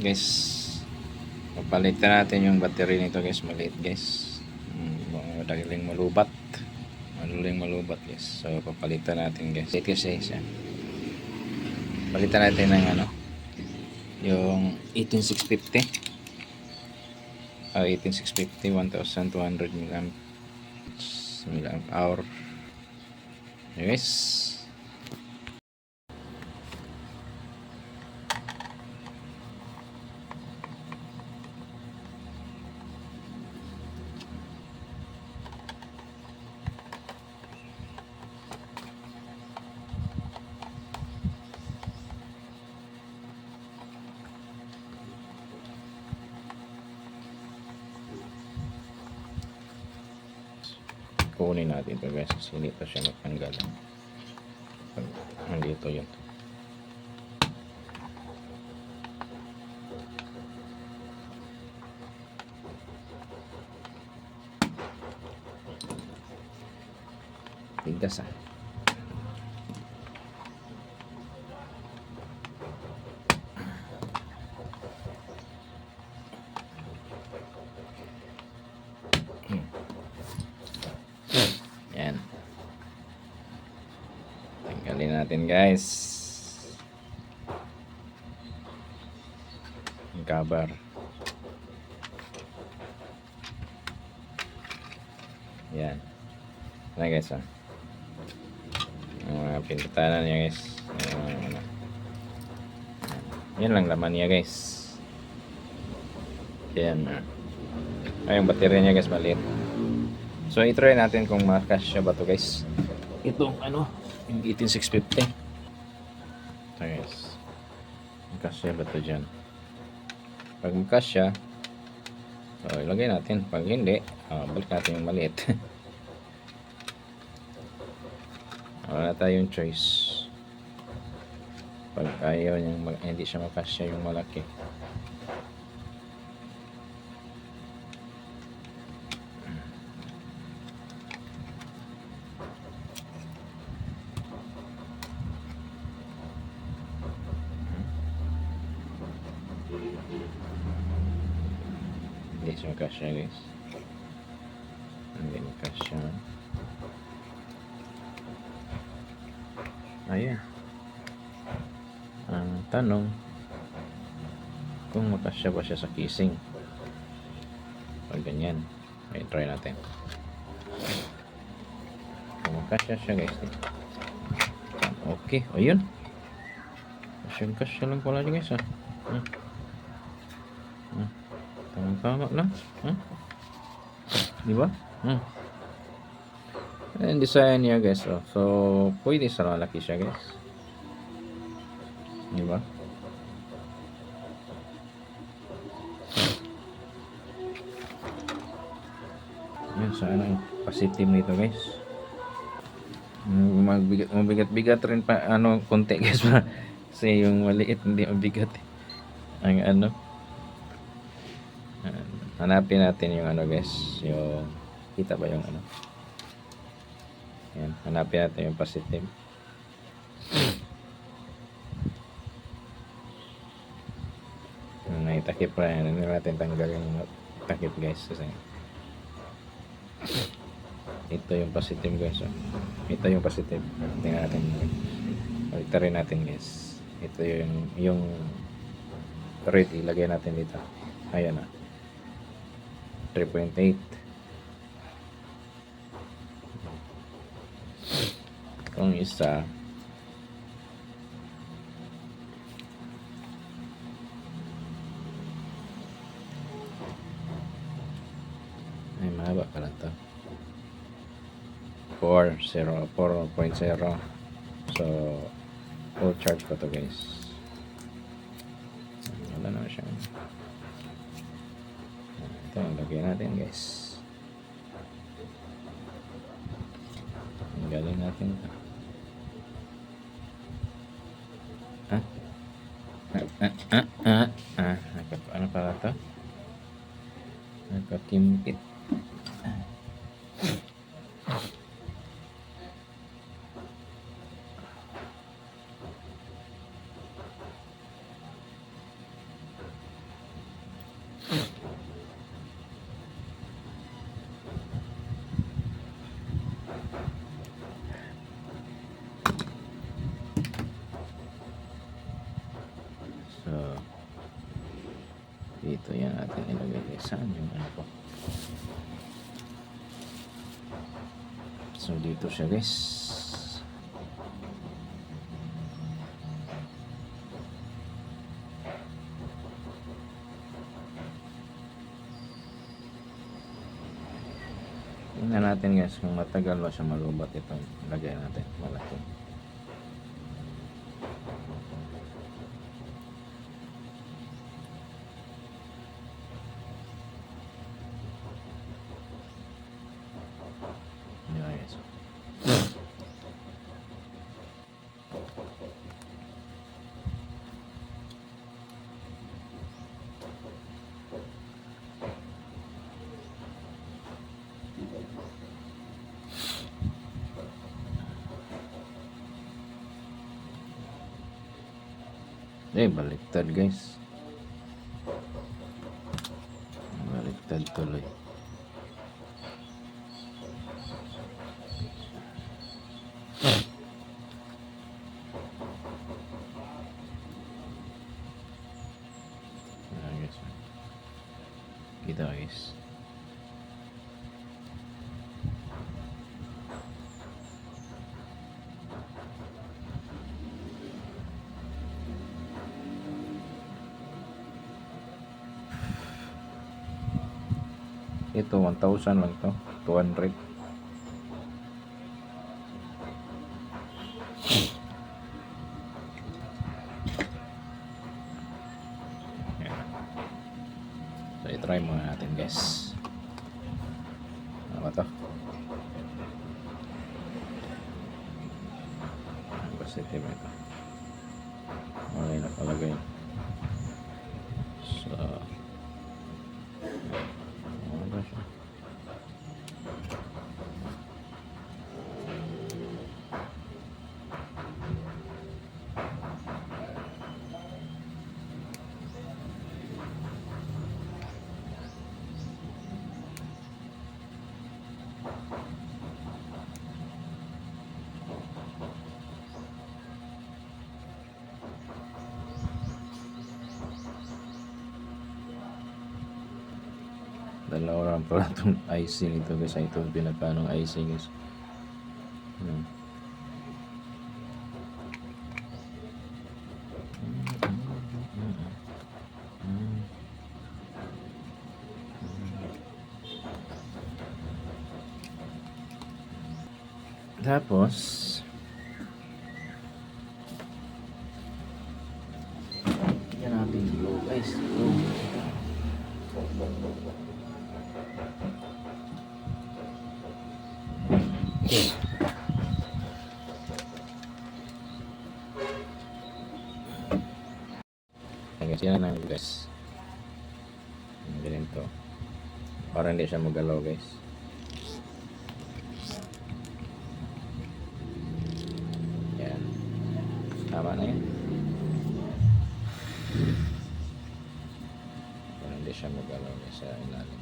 guys papalitan natin yung battery nito guys. Maliit guys. Madaling malubat. Madaling malubat guys. So papalitan natin guys. Ito kasi siya palitan natin ng ano yung 18650 ah 18650 1200 milliamp milliamp hour guys kunin natin. Ito guys pa siya magtanggal. Nandito yun natin guys. Yung cover. Yan. Yan guys ah. Yung mga pintanan niya guys. Yan lang laman niya guys. Yan. ah. Ay, yung baterya niya guys maliit. So, i-try natin kung makasya ba to guys. Itong ano, yung 18650. Ito guys. Makasya ba to dyan? Pag makasya, so ilagay natin. Pag hindi, ah, balik natin yung maliit. Wala tayong choice. Pag ayaw niyang hindi siya makasya yung malaki. Siya makasya guys. Hindi makasya. Ayan. Ang tanong, kung makasya ba siya sa kissing. Pag ganyan. Okay, try natin. Kung makasya siya guys. Okay, ayun. Kasya kasya lang pala niya guys ah. Hmm. Tamang tama lang. Hmm? Di ba? Hmm. And design niya guys. Oh. So, pwede sa lalaki siya guys. Di ba? Yan, sana yung positive nito guys. Magbigat, mabigat-bigat rin pa, ano, konti guys. Kasi yung maliit, hindi mabigat. eh. Ang ano. Hanapin natin yung ano guys. Yung kita ba yung ano? Yan hanapin natin yung positive. Yung naitakip pa yan hindi natin tanggalin yung takip guys kasi ito yung positive guys oh. ito yung positive. Tingnan natin. Baliktad rin natin guys. Ito yung yung red ilagay natin dito. Ayan ah 3.8 Itong isa. Ay mahaba pala to. 4 0 4.0 so full charge ko to guys. Wala na siya ito, lagyan natin guys. Galing natin ito. Ah? Ah, ah, ah, ah, ah. Nagka- Ano pala ito? Nagkakimpit. Saan yung ano ko? So dito siya guys. Tingnan natin guys kung matagal ba siya malubat itong lagay natin. Malaki. Yeah, guys. Eh, baliktad guys. Baliktad tuloy. Ito 1,000 lang to. 200. Dalawa lang pala itong icing ito guys. Ito yung pinagkanong icing guys. Tapos, Siya magalaw guys. Yan. Tama na yan. Para hindi siya magalaw guys sa ilalim.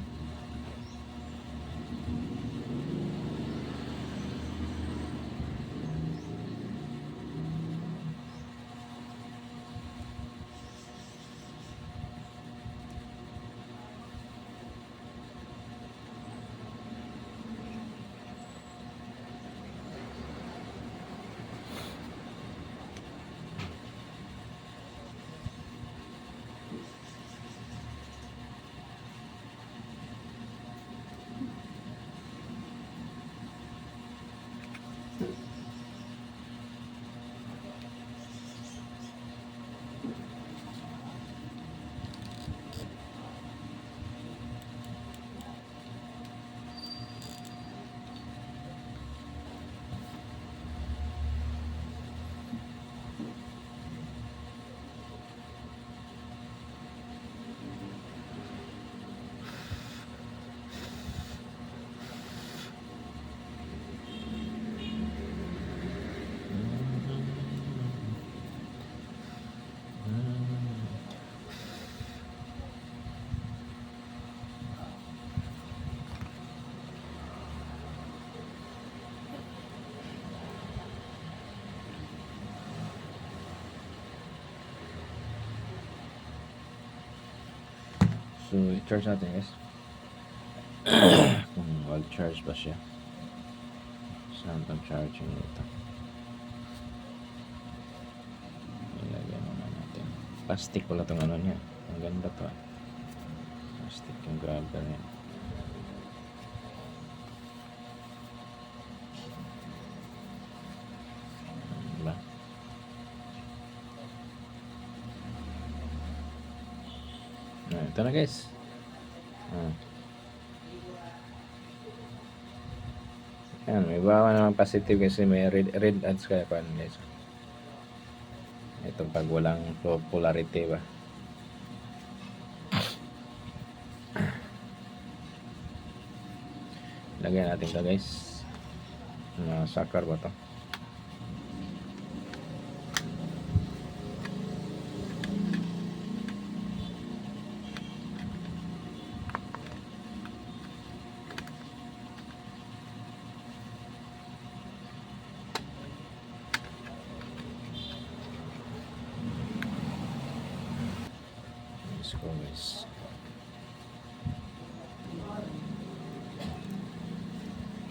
So, i-charge natin guys. Kung wag charge ba siya. Saan itong charging nito? Ilagyan muna natin. Plastic pala itong ano niya. Ang ganda to. ah. Plastic yung grabber niya. Ito na guys. Ah. Yan, may bawa naman positive kasi may red, red ads kaya pa guys. Ito pag walang polarity ba. Lagyan natin to guys. Na sakar ba to?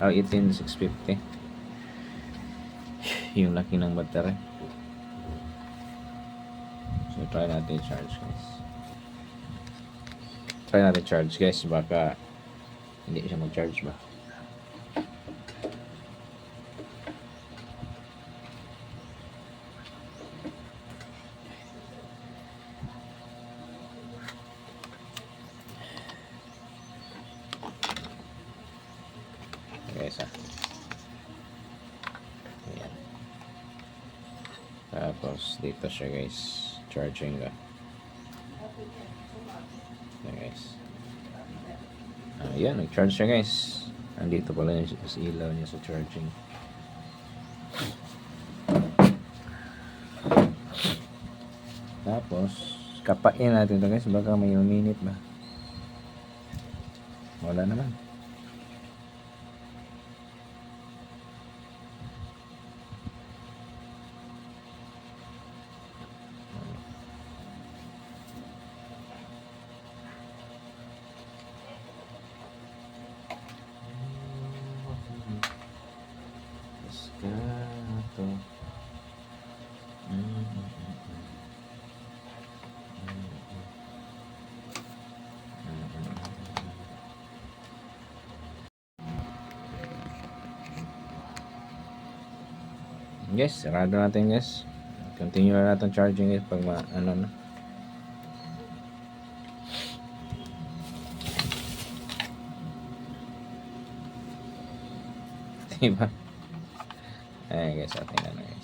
Oh, 18650. Yung laki ng battery. So, try natin charge guys. Try natin charge guys. Baka hindi siya mag-charge ba. guys ah. Ayan. Tapos dito siya guys. Charging ka. Ayan guys. Ayan, nag-charge siya guys. Andito pala yung ilaw niya sa charging. Tapos, kapain natin ito guys. Baka may minute ba? Wala naman. Yes, sarado natin guys. Continue na natin charging it pag ma, ano na. Diba? Ayan guys, ating na guys.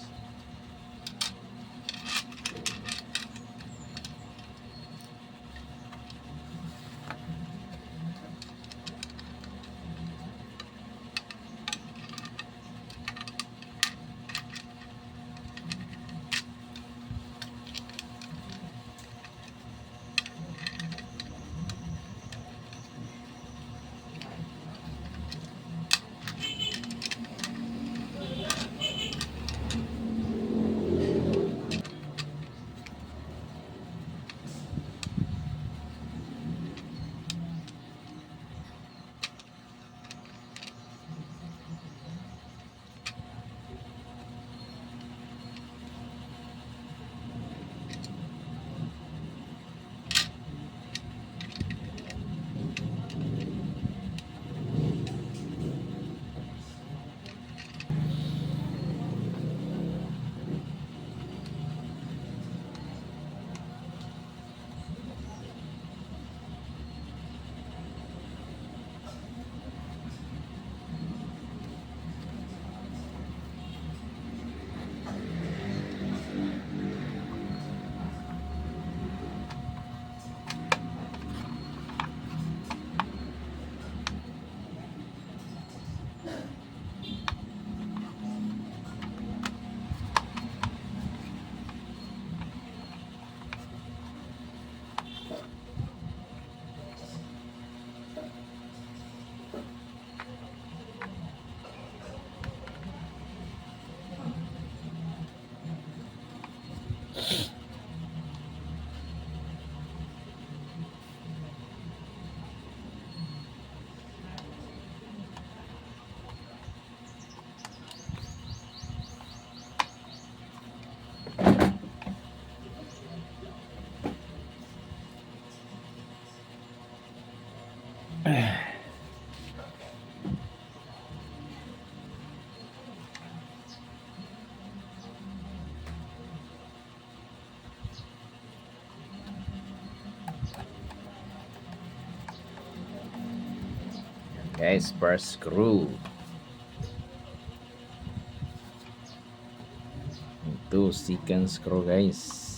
Guys, first screw. Ito, second screw guys.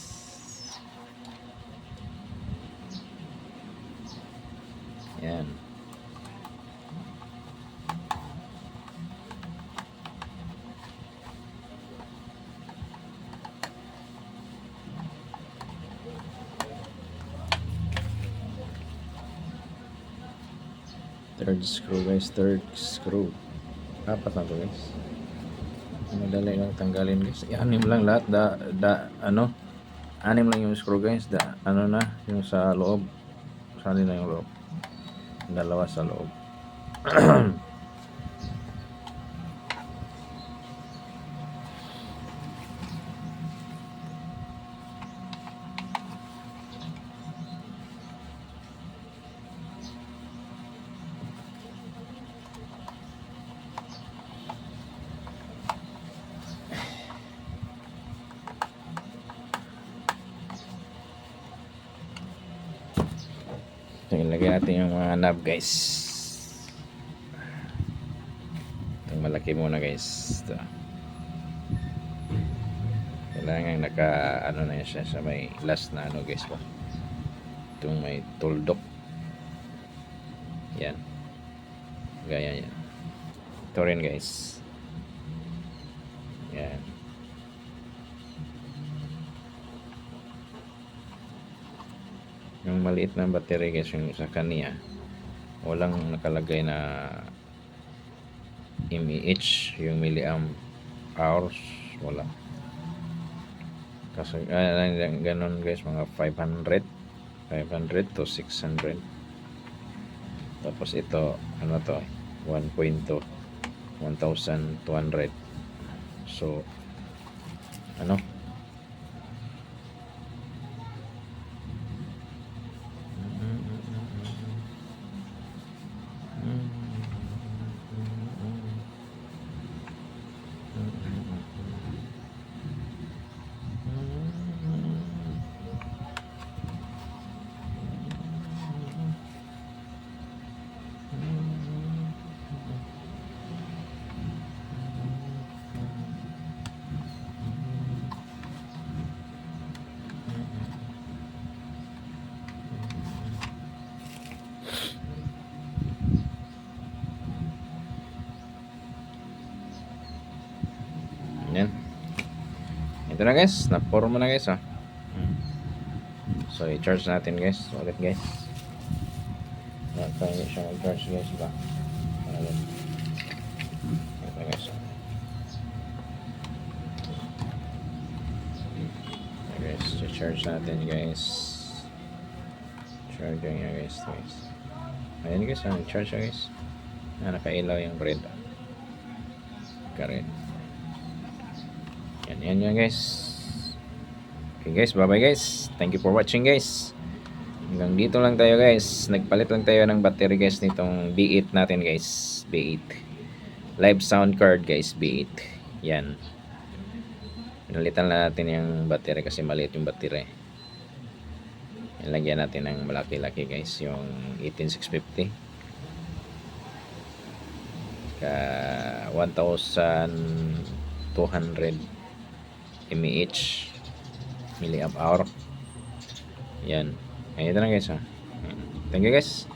Third screw guys, third screw. Apat na to guys. Madali lang tanggalin guys. Eh, Anim lang lahat. Da, da ano? Anim lang yung screw guys. Da ano na? Yung sa loob. Sali na yung loob. Dalawa sa loob ilagay natin yung mga knob guys. Itong malaki muna guys. Ito. Kailangan naka ano na siya sa may last na ano guys po itong may tuldok. Yan. Gaya yan ito rin guys. Yan yung maliit na battery guys yung sa kanya walang nakalagay na mAh yung milliamp hours wala. Kasi ah, ganun guys mga 500 500 to 600 tapos ito ano to 1.2 1200 so ano Yan. Ito na guys, na-form na guys ah. So i-charge natin guys, ulit guys. Nakakaya siya mag-charge guys ba? Ulit. Ito guys. ah. Ito guys, i-charge natin guys. Charging niya guys, guys. Ayan guys, ah, charge siya guys. Ah, nakailaw yung red. Ka-red. Yan, yan yan guys. Okay guys, bye bye guys. Thank you for watching guys. Hanggang dito lang tayo guys. Nagpalit lang tayo ng battery guys nitong B8 natin guys. B8. Live sound card guys, B8. Yan. Pinalitan lang natin yung battery kasi maliit yung battery. Ilagyan natin ng malaki-laki guys. Yung 18650. Ka 1,200 mAh milliamp hour. Yan. Ayun na guys ha. thank you guys